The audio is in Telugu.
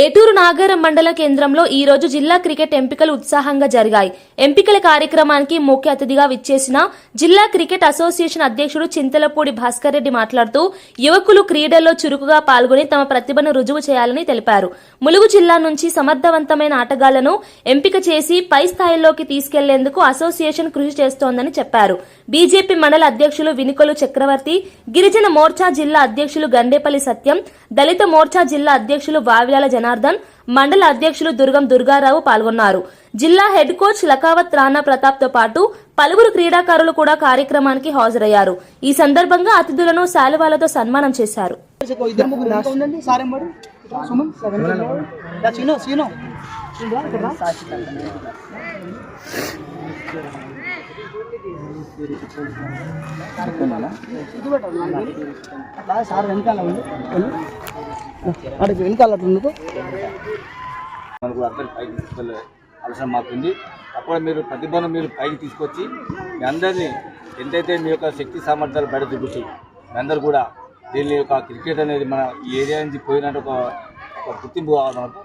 ఏటూరు నాగారం మండల కేంద్రంలో ఈ రోజు జిల్లా క్రికెట్ ఎంపికలు ఉత్సాహంగా జరిగాయి. ఎంపికల కార్యక్రమానికి ముఖ్య అతిథిగా విచ్చేసిన జిల్లా క్రికెట్ అసోసియేషన్ అధ్యక్షుడు చింతలపూడి భాస్కర్ రెడ్డి మాట్లాడుతూ యువకులు క్రీడల్లో చురుకుగా పాల్గొని తమ ప్రతిభను రుజువు చేయాలని తెలిపారు. ములుగు జిల్లా నుంచి సమర్థవంతమైన ఆటగాళ్ళను ఎంపిక చేసి పై స్థాయిలోకి తీసుకెళ్ళేందుకు అసోసియేషన్ కృషి చేస్తోందని చెప్పారు. బీజేపీ మండల అధ్యక్షులు వినికొలు చక్రవర్తి గిరిజన మోర్చా జిల్లా అధ్యక్షులు గండేపల్లి సత్యం దళిత మోర్చా జిల్లా అధ్యక్షులు వావ్యాల జనార్దన్ మండల అధ్యక్షులు దుర్గం దుర్గారావు పాల్గొన్నారు జిల్లా హెడ్ కోచ్ లకావత్ రాణా ప్రతాప్తో పాటు పలువురు క్రీడాకారులు కూడా కార్యక్రమానికి హాజరయ్యారు ఈ సందర్భంగా అతిథులను శాలువాలతో సన్మానం చేశారు సార్ వెనకాల ఉంది వెళ్ళు. వెనకాల అట్లా మనకు అందరి పైకి తీసుకెళ్ళే అవసరం మాకుంది అప్పుడు మీరు ప్రతిభను మీరు పైకి తీసుకొచ్చి మీ అందరినీ ఎంతైతే మీ యొక్క శక్తి సామర్థ్యాలు బయట చూపించి మీ అందరు కూడా దీని యొక్క క్రికెట్ అనేది మన ఈ ఏరియా నుంచి పోయినట్టు ఒక ఒక గుర్తింపు కావాలి మనకు